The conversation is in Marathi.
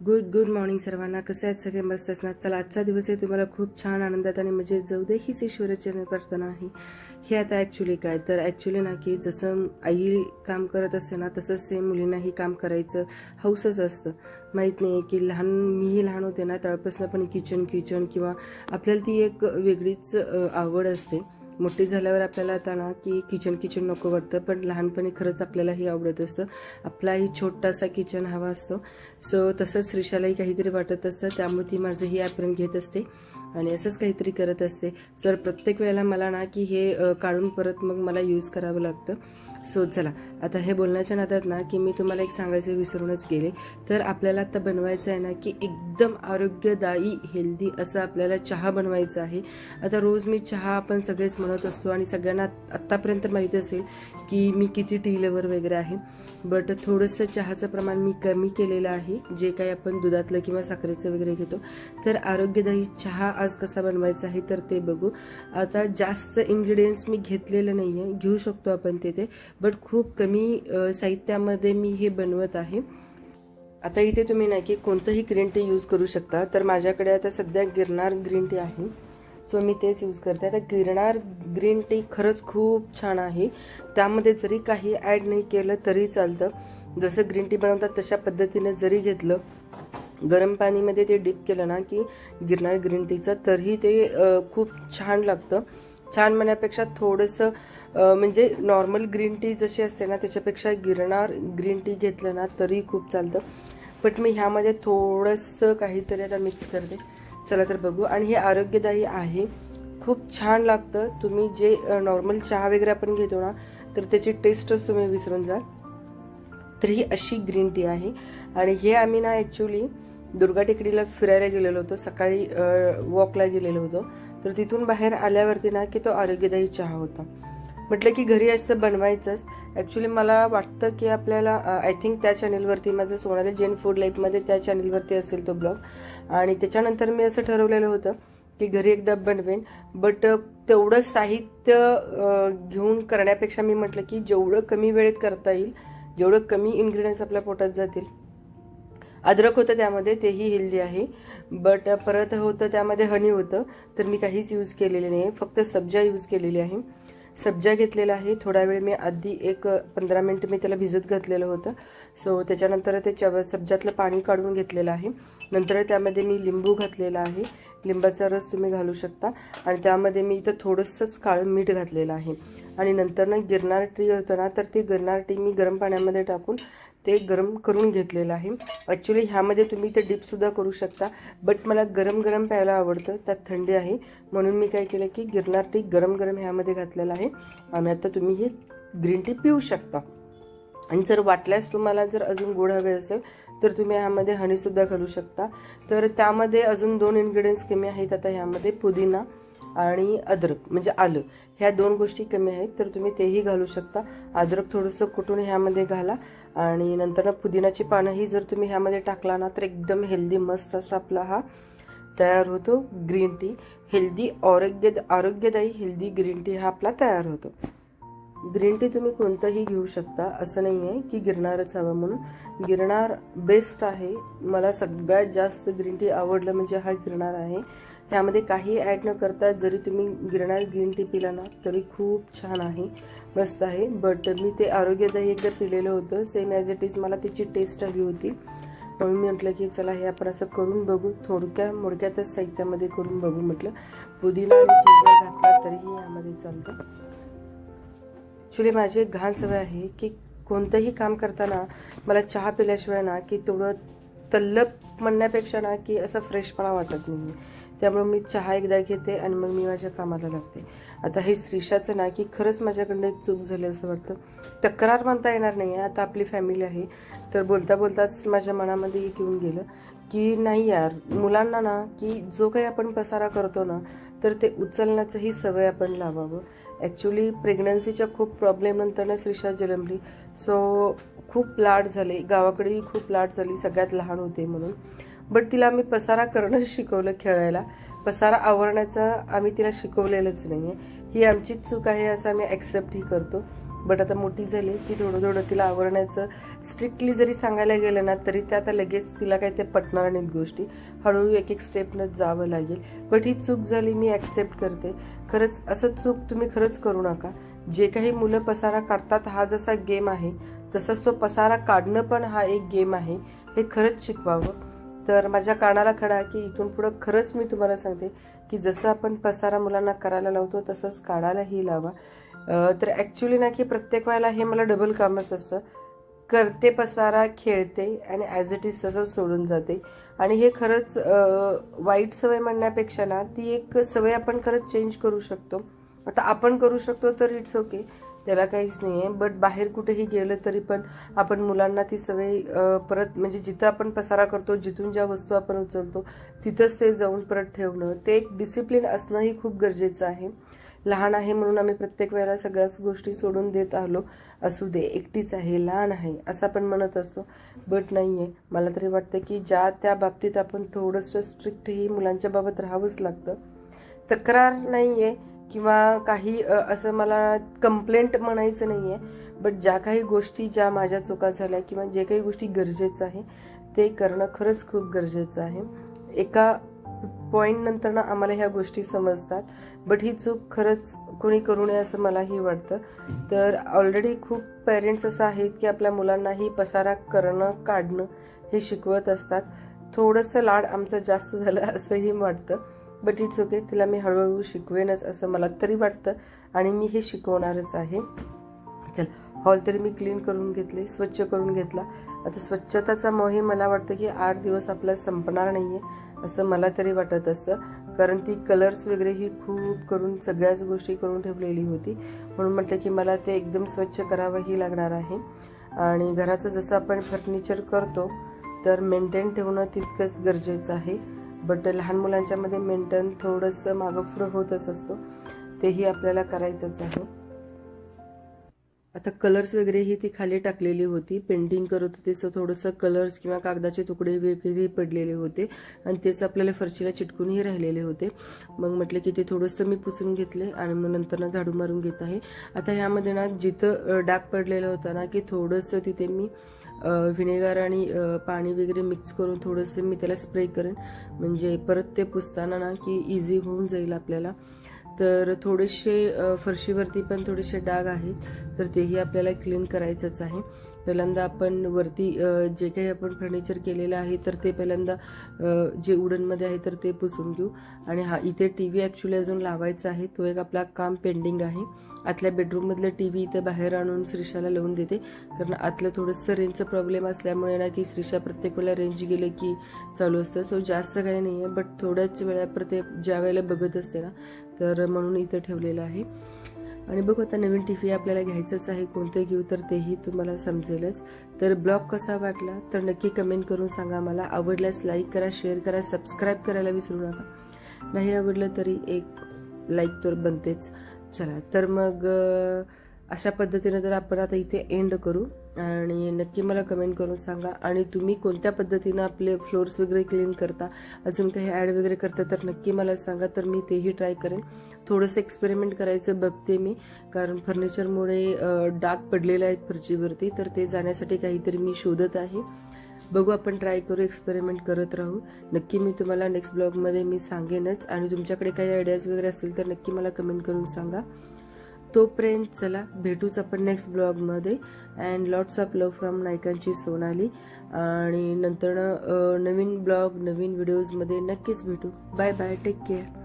गुड गुड मॉर्निंग सर्वांना. कसं आहेत सगळे? मस्त असणार चला आजचा दिवस आहे तुम्हाला खूप छान आनंदात आणि म्हणजे जाऊ दे. हीच ईश्वराचरण प्रार्थना आहे. हे आता ॲक्च्युली काय? तर ॲक्च्युली ना की जसं आई काम करत असते ना तसंच सेम मुलींनाही काम करायचं हौसच असतं. माहीत नाही की लहान मीही लहान होते ना त्यावेळेपासून पण किचन किचन किंवा आपल्याला ती एक वेगळीच आवड असते. मोठी झाल्यावर आपल्याला आता ना की किचन किचन नको वाटतं पण लहानपणी खरंच आपल्यालाही आवडत असतं. आपलाही छोटासा किचन हवा असतो. सो तसंच श्रीषालाही काहीतरी वाटत असतं. त्यामुळे ती माझंही ॲपरन घेत असते. आणि असंच काहीतरी करत असते. सर प्रत्येक वेळेला मला ना की हे काढून परत मग मला यूज करावं लागतं. सो चला. आता हे बोलण्याच्या नादात ना की मी तुम्हाला एक सांगायचं विसरूनच गेले. तर आपल्याला आता बनवायचं आहे ना की एकदम आरोग्यदायी हेल्दी असं आपल्याला चहा बनवायचा आहे. आता रोज मी चहा आपण सगळेच बनवत असतो आणि सगळ्यांना आत्तापर्यंत माहीत असेल की मी किती टी लेवर वगैरे आहे. बट थोडंसं चहाचं प्रमाण मी कमी केलेलं आहे. जे काही आपण दुधातलं किंवा साखरेचं वगैरे घेतो. तर आरोग्यदायी चहा आज कसा बनवायचा आहे तर ते बघू. आता जास्त इन्ग्रेडियंट्स मी घेतलेलं नाही आहे घेऊ शकतो आपण तिथे. बट खूप कमी साहित्यामध्ये मी हे बनवत आहे. आता इथे तुम्ही नाही की कोणतंही ग्रीन टी यूज करू शकता. तर माझ्याकडे आता सध्या गिरनार ग्रीन टी आहे. सो मी तेच यूज करते. आता गिरणार ग्रीन टी खरंच खूप छान आहे. त्यामध्ये जरी काही ॲड नाही केलं तरी चालतं. जसं ग्रीन टी बनवतात तशा पद्धतीने जरी घेतलं गरम पाणीमध्ये ते डिप केलं ना की गिरनार ग्रीन टीचं तरीही ते खूप छान लागतं. छान म्हणण्यापेक्षा थोडंसं म्हणजे नॉर्मल ग्रीन टी जशी असते ना त्याच्यापेक्षा गिरनार ग्रीन टी घेतलं ना तरी खूप चालतं. बट मी ह्यामध्ये थोडंसं काहीतरी आता मिक्स करते. चला तर बघू. आणि हे आरोग्यदायी आहे. खूप छान लागतं. तुम्ही जे नॉर्मल चहा वगैरे आपण घेतो ना तर त्याची टेस्टच तुम्ही विसरून जाल. तर ही अशी ग्रीन टी आहे. आणि हे आम्ही ना ॲक्च्युली दुर्गा टेकडीला फिरायला गेलेलो होतो. सकाळी वॉकला गेलेलो होतो. तर तिथून बाहेर आल्यावरती ना की तो आरोग्यदायी चहा होता. म्हटलं की घरी असं बनवायचंच. ॲक्च्युली मला वाटतं की आपल्याला आय थिंक त्या चॅनेलवरती माझं सोनाली जेन फूड लाईफमध्ये त्या चॅनेलवरती असेल तो ब्लॉग आणि त्याच्यानंतर मी असं ठरवलेलं होतं की घरी एकदा बनवेन. बट तेवढं साहित्य घेऊन करण्यापेक्षा मी म्हटलं की जेवढं कमी वेळेत करता येईल जेवढं कमी इन्ग्रेडियंट्स आपल्या पोटात जातील. अद्रक होतं त्यामध्ये तेही हेल्दी आहे. बट परत होतं त्यामध्ये हनी होतं. तर मी काहीच यूज केलेले नाही फक्त सब्जा यूज केलेली आहे. सब्जा घेतलेला आहे. थोडा वेळ मी आधी एक पंधरा मिनटं मी त्याला भिजत घातलेलं होतं. सो त्याच्यानंतर ते चव सब्जातलं पाणी काढून घेतलेलं आहे. नंतर त्यामध्ये मी लिंबू घातलेला आहे. लिंबाचा रस तुम्ही घालू शकता. आणि त्यामध्ये मी इथं थोडंसंच काळं मीठ घातलेलं आहे. आणि नंतर ना गिरनार टी होतं ना तर ती गिरनार टी मी गरम पाण्यामध्ये टाकून ते गरम करून घेतलेलं आहे. ॲक्च्युली ह्यामध्ये तुम्ही ते डिपसुद्धा करू शकता बट मला गरम गरम प्यायला आवडतं त्यात थंडी आहे. म्हणून मी काय केलं की गिरनार टी गरम गरम ह्यामध्ये घातलेलं आहे. आणि आता तुम्ही हे ग्रीन टी पिऊ शकता. आणि जर वाटल्यास तुम्हाला जर अजून गोड हवे असेल तर तुम्ही ह्यामध्ये हनीसुद्धा घालू शकता. तर त्यामध्ये अजून दोन इन्ग्रेडियंट्स कमी आहेत आता ह्यामध्ये पुदिना आणि अद्रक म्हणजे आलं. ह्या दोन गोष्टी कमी आहेत तर तुम्ही तेही घालू शकता. अद्रक थोडंसं कुटून ह्यामध्ये घाला. आणि नंतर ना पुदिनाची पानंही जर तुम्ही ह्यामध्ये टाकला ना तर एकदम हेल्दी मस्त असा आपला हा तयार होतो ग्रीन टी. हेल्दी आरोग्य आरोग्यदायी हेल्दी ग्रीन टी हा आपला तयार होतो. ग्रीन टी तुम्ही कोणतंही घेऊ शकता असं नाही आहे की गिरणारच हवं म्हणून. गिरणार बेस्ट आहे. मला सगळ्यात जास्त ग्रीन टी आवडलं म्हणजे हा गिरणार आहे. त्यामध्ये काही ॲड न करता जरी तुम्ही गिरणार ग्रीन टी पिला ना तरी खूप छान आहे. मस्त आहे. बट मी ते आरोग्यदायी एकदा पिलेलं होतं. सेम ॲज इट इज मला त्याची टेस्ट हवी होती. म्हणून मी म्हटलं की चला हे आपण असं करून बघू. थोडक्या मोडक्यातच साहित्यामध्ये करून बघू म्हटलं. पुदिना आणि जिंजर घातला तरीही यामध्ये चालतं. ॲक्च्युली माझी एक घाण सवय आहे की कोणतंही काम करताना मला चहा पिल्याशिवाय ना की तेवढं तल्लप म्हणण्यापेक्षा ना की असं फ्रेशपणा वाटत नाही त्यामुळे मी चहा एकदा घेते आणि मग मी माझ्या कामाला लागते. आता हे श्रीषाचं ना की खरंच माझ्याकडनं एक चूक झाली असं वाटतं. तक्रार म्हणता येणार नाही आहे. आता आपली फॅमिली आहे. तर बोलता बोलताच माझ्या मनामध्ये एक येऊन गेलं की नाही यार मुलांना ना की जो काही आपण पसारा करतो ना तर ते उचलण्याचंही सवय आपण लावावं. ॲक्च्युली प्रेग्नन्सीच्या खूप प्रॉब्लेम ना श्रीषा जन्मली. सो खूप लाड झाले. गावाकडेही खूप लाड झाली. सगळ्यात लहान होते म्हणून. बट तिला आम्ही पसारा करणं शिकवलं खेळायला. पसारा आवरण्याचं आम्ही तिला शिकवलेलंच नाही आहे ही आमचीच चूक आहे असं आम्ही ॲक्सेप्टही करतो. बट आता मोठी झाली की थोडं थोडं तिला आवरण्याचं स्ट्रिक्टली जरी सांगायला गेलं ना तरी त्या आता लगेच तिला काही ते पटणार नाहीत गोष्टी. हळूहळू एक एक स्टेपनं जावं लागेल. बट ही चूक झाली मी ॲक्सेप्ट करते. खरंच असं चूक तुम्ही खरंच करू नका. जे काही मुलं पसारा काढतात हा जसा गेम आहे तसंच तो पसारा काढणं पण हा एक गेम आहे. हे खरंच शिकवावं. तर माझ्या कानाला खडा की इथून पुढं खरंच मी तुम्हाला सांगते की जसं आपण पसारा मुलांना करायला लावतो तसंच काढायलाही लावा. तर ॲक्च्युली ना की प्रत्येक वेळेला हे मला डबल कामच असतं. करते पसारा खेळते आणि ॲज इट इज तसंच सोडून जाते. आणि हे खरंच वाईट सवय म्हणण्यापेक्षा ना ती एक सवय आपण खरंच चेंज करू शकतो. आता आपण करू शकतो तर इट्स ओके त्याला काहीच नाही आहे बट बाहेर कुठेही गेलं तरी पण आपण मुलांना ती सवय परत म्हणजे जिथं आपण पसारा करतो जिथून ज्या वस्तू आपण उचलतो तिथंच ते जाऊन परत ठेवणं. ते एक डिसिप्लिन असणंही खूप गरजेचं आहे. लहान आहे म्हणून आम्ही प्रत्येक वेळेला सगळ्याच गोष्टी सोडून देत आलो. असू दे एकटीच आहे लहान आहे असं आपण म्हणत असतो. बट नाही आहे मला तरी वाटतं की ज्या त्या बाबतीत आपण थोडंसं स्ट्रिक्टही मुलांच्या बाबत राहावंच लागतं. तक्रार नाही आहे किंवा काही असं मला कंप्लेंट म्हणायचं नाही आहे बट ज्या काही गोष्टी ज्या माझ्या चुका झाल्या किंवा जे काही गोष्टी गरजेचं आहे ते करणं खरंच खूप गरजेचं आहे. एका पॉईंट नंतर ना आम्हाला ह्या गोष्टी समजतात. बट ही चूक खरंच कोणी करू नये असं मलाही वाटतं. तर ऑलरेडी खूप पेरेंट्स असं आहेत की आपल्या मुलांनाही पसारा करणं काढणं हे शिकवत असतात. थोडंसं लाड आमचं जास्त झालं असंही वाटतं. बट इट्स ओके तिला मी हळूहळू शिकवेनच असं मला तरी वाटतं. आणि मी हे शिकवणारच आहे. चल हॉल तरी मी क्लीन करून घेतले स्वच्छ करून घेतला. आता स्वच्छताचा मोहीम मला वाटतं की आठ दिवस आपला संपणार नाही आहे असं मला तरी वाटत असतं. कारण ती कलर्स वगैरे ही खूप करून सगळ्याच गोष्टी करून ठेवलेली होती. म्हणून म्हटलं की मला ते एकदम स्वच्छ करावंही लागणार आहे. आणि घराचं जसं आपण फर्निचर करतो तर मेंटेन ठेवणं तितकंच गरजेचं आहे. बट लहान मुलांच्यामध्ये मेंटेन थोडंसं मागं पुढं होतच असतो. तेही आपल्याला करायचंच आहे. आता कलर्स वगैरे ही ती खाली टाकलेली होती. पेंटिंग करत होते सो थोडंसं कलर्स किंवा कागदाचे तुकडे वेगळे पडलेले होते. आणि तेच आपल्याला फरशीला चिटकूनही राहिलेले होते. मग म्हटलं की ते थोडंसं मी पुसून घेतले आणि मग नंतर ना झाडू मारून घेत आहे. आता ह्यामध्ये ना जिथं डाग पडलेला होता ना की थोडंसं तिथे मी व्हिनेगर आणि पाणी वगैरे मिक्स करून थोडंसं मी त्याला स्प्रे करेन. म्हणजे परत ते पुसताना ना की इझी होऊन जाईल आपल्याला. तर थोडेसे फरशीवरती पण थोडेसे डाग आहेत तर तेही आपल्याला क्लीन करायचंच आहे. पहिल्यांदा आपण वरती जे काही आपण फर्निचर केलेलं आहे तर ते पहिल्यांदा जे उडनमध्ये आहे तर ते पुसून घेऊ. आणि हा इथे टी व्ही ॲक्च्युली अजून लावायचा आहे. तो एक आपला काम पेंडिंग आहे. आतल्या बेडरूममधलं टी व्ही इथे बाहेर आणून श्रीषाला लावून देते. कारण आतलं थोडंसं रेंजचं प्रॉब्लेम असल्यामुळे ना की श्रीषा प्रत्येक वेळेला रेंज गेलं की चालू असतं. सो जास्त काही नाही आहे बट थोड्याच वेळा प्रत्येक ज्या वेळेला बघत असते ना तर म्हणून इथं ठेवलेलं आहे. आणि बघू आता नवीन टी व्ही आपल्याला घ्यायचंच आहे कोणतं घेऊ तर तेही तुम्हाला समजेलच. तर ब्लॉग कसा वाटला तर नक्की कमेंट करून सांगा मला आवडल्यास लाईक करा शेअर करा सबस्क्राईब करायला विसरू नका. नाही आवडलं तरी एक लाईक तर बनतेच. चला तर मग अशा पद्धतीनं तर आपण आता इथे एंड करू. आणि नक्की मला कमेंट करून सांगा. आणि तुम्ही कोणत्या पद्धतीनं आपले फ्लोर्स वगैरे क्लीन करता? अजून काही ॲड वगैरे करता तर नक्की मला सांगा तर मी तेही ट्राय करेन. थोडंसं एक्सपेरिमेंट करायचं बघते मी कारण फर्निचरमुळे डाग पडलेले आहेत फरशीवरती तर ते जाण्यासाठी काहीतरी मी शोधत आहे. बघू आपण ट्राय करू एक्सपेरिमेंट करत राहू. नक्की मी तुम्हाला नेक्स्ट ब्लॉगमध्ये मी सांगेनच. आणि तुमच्याकडे काही आयडियाज वगैरे असतील तर नक्की मला कमेंट करून सांगा. तोपर्यंत चला भेटूच आपण नेक्स्ट ब्लॉगमध्ये and lots of love from नायकांची Sonali. आणि नंतर नवीन ब्लॉग नवीन व्हिडिओजमध्ये नक्कीच भेटू. Bye bye take care